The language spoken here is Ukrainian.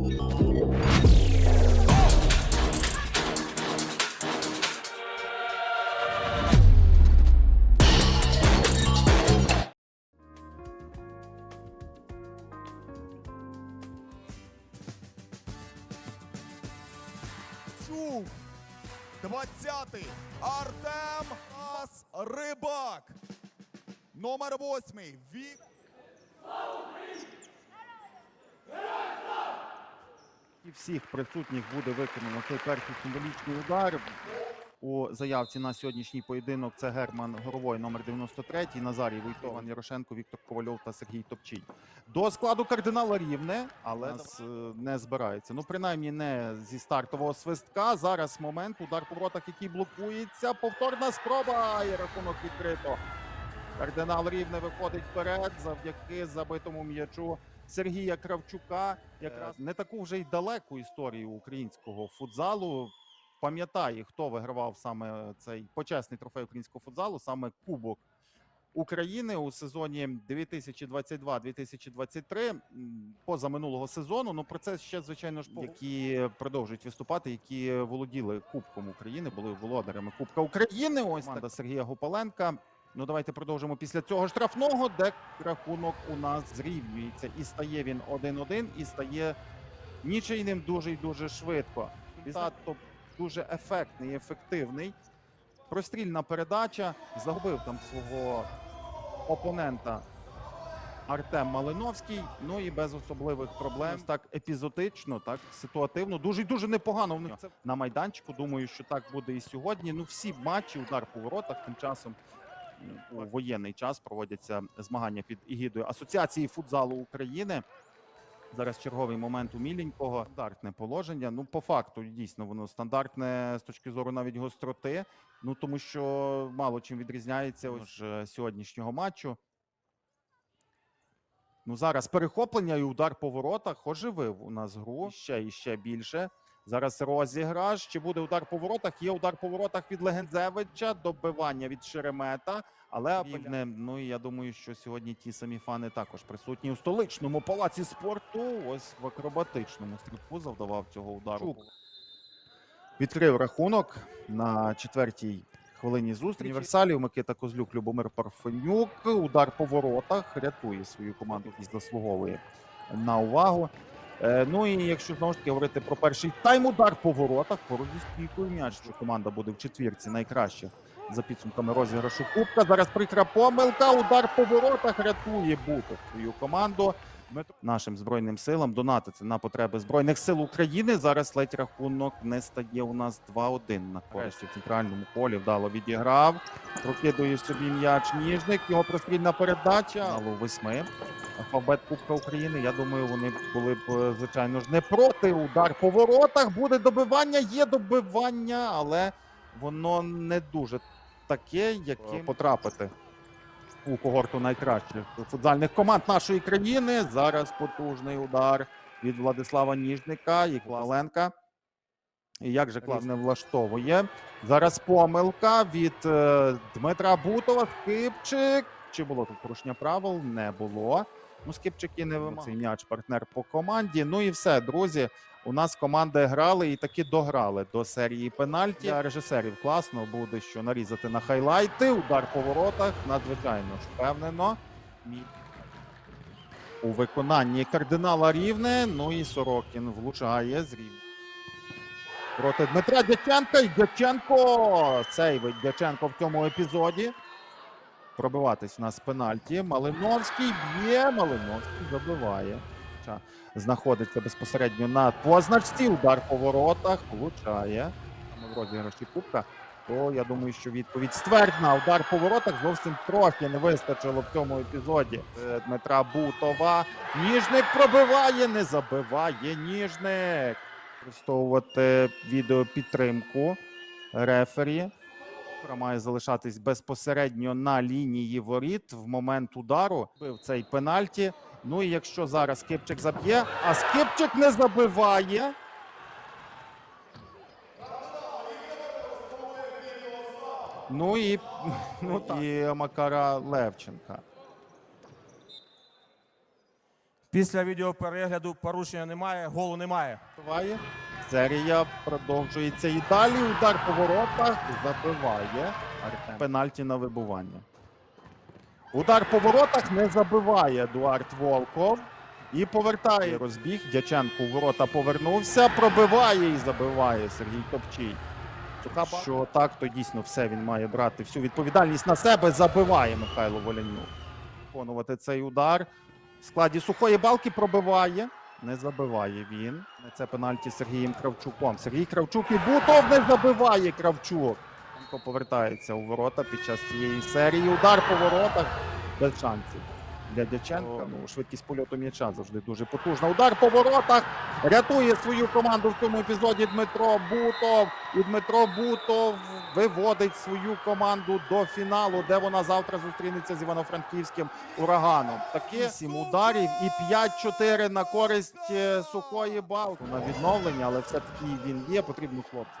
Чув. 20-й Артем Ас Рибак. Номер 8 Вік. І всіх присутніх буде виконано цей перший символічний удар. У заявці на сьогоднішній поєдинок це Герман Горовой, номер 93, Назарій Войтов, Іван Ярошенко, Віктор Ковальов та Сергій Топчій. До складу кардинала рівне, але нас, е, не збирається. Ну, принаймні, не зі стартового свистка. Зараз момент, удар по воротах, який блокується. Повторна спроба і рахунок відкрито. Кардинал рівне виходить вперед завдяки забитому м'ячу Сергія Кравчука. Якраз не таку вже й далеку історію українського футзалу. Пам'ятає, хто вигравав саме цей почесний трофей українського футзалу, саме Кубок України у сезоні 2022-2023, м, поза минулого сезону. Ну про це ще звичайно ж які продовжують виступати, які володіли Кубком України, були володарями Кубка України. Ось команда Сергія Гопаленка. Ну, давайте продовжимо після цього штрафного, де рахунок у нас зрівнюється. І стає він 1-1, і стає нічийним дуже і дуже швидко. Результат дуже ефектний, ефективний. Прострільна передача. Загубив там свого опонента Артем Малиновський. Ну і без особливих проблем. Ось Так епізодично, так ситуативно. Дуже і дуже непогано. в них це на майданчику. Думаю, що так буде і сьогодні. Ну, всі матчі, удар по воротах. Тим часом у воєнний час проводяться змагання під егідою Асоціації футзалу України. Зараз черговий момент у міленького. Стандартне положення. Ну, по факту, дійсно, воно стандартне з точки зору навіть гостроти. Ну тому що мало чим відрізняється ось е, сьогоднішнього матчу. Ну, зараз перехоплення і удар по воротах оживив у нас гру ще і ще більше. Зараз розіграш. Чи буде удар по воротах? Є удар по воротах від Легензевича, добивання від Шеремета. Але рівне, ну я думаю, що сьогодні ті самі фани також присутні у столичному палаці спорту. Ось в акробатичному стрибку завдавав цього удару. Відкрив рахунок на четвертій хвилині зустрічі. Універсалів Микита Козлюк, Любомир Парфенюк. Удар по воротах рятує свою команду і заслуговує на увагу. Е, ну і якщо знову ж таки говорити про перший тайм, удар по воротах, поруч зі м'яч, що команда буде в четвірці найкраще за підсумками розіграшу Кубка. Зараз прикра помилка. Удар по воротах рятує бути свою команду. Нашим збройним силам донатити на потреби збройних сил України. Зараз ледь рахунок не стає у нас 2-1 на користь в центральному полі. Вдало відіграв. Прокидує собі м'яч ніжник. Його прострільна передача. Але восьми. Алфабет Кубка України. Я думаю, вони були б е, звичайно ж не проти. Удар по воротах. Буде добивання. Є добивання, але воно не дуже таке, яким потрапити у когорту найкращих футзальних команд нашої країни. Зараз потужний удар від Владислава Ніжника і Клаленка. І як же клас не влаштовує. Зараз помилка від е, Дмитра Бутова. Скипчик. Чи було тут порушення правил? Не було. Ну, Скипчики не вимагав. Цей м'яч партнер по команді. Ну і все, друзі. У нас команди грали і таки дограли до серії пенальті. Для режисерів класно буде, що нарізати на хайлайти. Удар по воротах. Надзвичайно ж впевнено. У виконанні кардинала рівне. Ну і Сорокін влучає з рівня. Проти Дмитра Дяченка і Дяченко. Сейвить Дяченко в цьому епізоді. Пробиватись у нас пенальті. Малиновський б'є. Малиновський забиває. Знаходиться безпосередньо на позначці. Удар по воротах. Влучає. Ми в розіграші кубка. То я думаю, що відповідь ствердна. Удар по воротах зовсім трохи не вистачило в цьому епізоді. Е, Дмитра Бутова. Ніжник пробиває, не забиває. Ніжник. Використовувати відеопідтримку рефері. Кіпра має залишатись безпосередньо на лінії воріт в момент удару. Бив цей пенальті. Ну і якщо зараз Кипчик заб'є, а Скипчик не забиває. Ну і, ну, і Макара Левченка. Після відеоперегляду порушення немає, голу немає. Забиває. Серія продовжується і далі. Удар по воротах забиває. Артем. Пенальті на вибування. Удар по воротах не забиває Едуард Волков. І повертає розбіг. Дяченко у ворота повернувся, пробиває і забиває Сергій. Цукаба. Що так, то дійсно все він має брати всю відповідальність на себе. Забиває Михайло Волянюк. Виконувати цей удар. В складі сухої балки пробиває. Не забиває він. Це пенальті Сергієм Кравчуком. Сергій Кравчук і Бутов не забиває Кравчук. Повертається у ворота під час цієї серії. Удар по воротах без шансів. Для Дяченка ну, швидкість польоту м'яча завжди дуже потужна. Удар по воротах рятує свою команду в цьому епізоді Дмитро Бутов. І Дмитро Бутов виводить свою команду до фіналу, де вона завтра зустрінеться з Івано-Франківським ураганом. Таке сім ударів і 5-4 на користь е, сухої балки. На відновлення, але все-таки він є, потрібно хлопці.